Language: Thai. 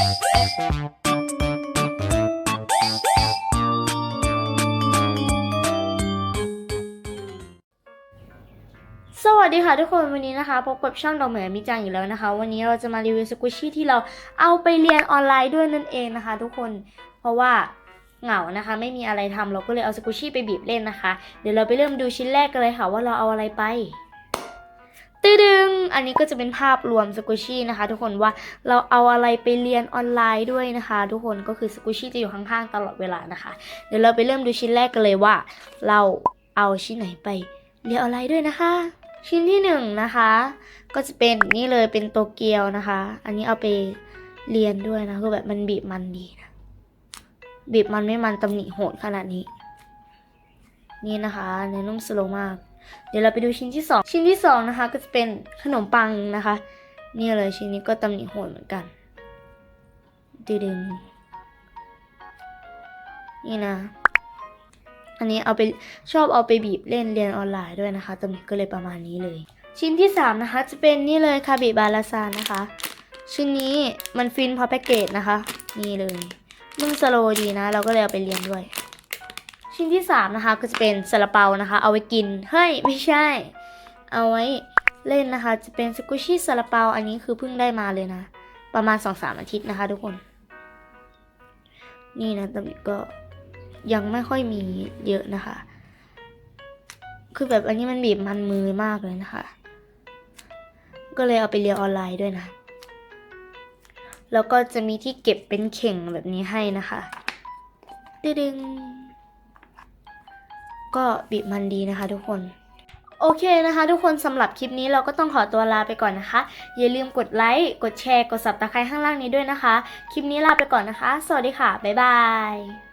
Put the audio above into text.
สวัสดีค่ะทุกคนวันนี้นะคะพบกับช่องดอกเหมยมิจังอยู่แล้วนะคะ วันนี้เราจะมารีวิวสกุชชี่ที่เราเอาไปเรียนออนไลน์ด้วยนั่นเองนะคะ ทุกคนเพราะว่าเหงานะคะ ไม่มีอะไรทำเราก็เลยเอาสกุชชี่ไปบีบเล่นนะคะ เดี๋ยวเราไปเริ่มดูชิ้นแรกกันเลยค่ะว่าเราเอาอะไรไป ตื้อดึง อันนี้ก็จะเป็นภาพรวมสกุชี่นะคะ ทุกคนว่าเราเอาอะไรไปเรียนออนไลน์ด้วยนะคะ ทุกคนก็คือสกุชี่จะอยู่ข้างๆตลอดเวลานะคะ เดี๋ยวเราไปเริ่มดูชิ้นแรกกันเลยว่า เราเอาชิ้นไหนไปเรียนออนไลน์ด้วยนะคะ ชิ้นที่หนึ่งนะคะ ก็จะเป็นนี่เลยเป็นโตเกียวนะคะ อันนี้เอาไปเรียนด้วยนะคือแบบมันบีบมันดีนะบีบมันไม่มันตำหนิโหดขนาดนี้ นี่นะคะเนื้อนุ่มสโลมาก เดี๋ยวเราไปดูชิ้นที่สองชิ้นที่สองนะคะก็จะเป็นขนมปังนะคะ นี่เลยชิ้นนี้ก็ตำหนิโหดเหมือนกันดึงๆนี่นะ อันนี้เอาไปชอบเอาไปบีบเล่นเรียนออนไลน์ด้วยนะคะตำหน่งก็เลยประมาณนี้เลย ชิ้นที่ 3 นะคะ จะเป็นนี่เลยคาบิบาลาซานนะคะ ชิ้นนี้มันฟินพอแพ็กเกจนะคะ นี่เลยนุ่มสโลดีนะ เราก็เลยเอาไปเรียนด้วย ชิ้นที่3นะคะก็จะเป็นซาลาเปานะคะ เอาไว้กินเฮ้ยไม่ใช่ เอาไว้เล่นนะคะ จะเป็นสกุชี่ซาลาเปาอันนี้คือเพิ่งได้มาเลยนะ ประมาณ 2-3 อาทิตย์นะคะ ทุกคน นี่นะตำแหน่ก็ยังไม่ค่อยมีเยอะนะคะ คือแบบอันนี้มันบีบมันมือมากเลยนะคะ ก็เลยเอาไปเรียนออนไลน์ด้วยนะ แล้วก็จะมีที่เก็บเป็นเข่งแบบนี้ให้นะคะ ดึง ก็บีบมันดีนะคะทุกคนโอเคนะคะ ทุกคนสำหรับคลิปนี้เราก็ต้องขอตัวลาไปก่อนนะคะ อย่าลืมกดไลค์กดแชร์กด subscribe ข้างล่างนี้ด้วยนะคะ คลิปนี้ลาไปก่อนนะคะ สวัสดีค่ะ บ๊ายบาย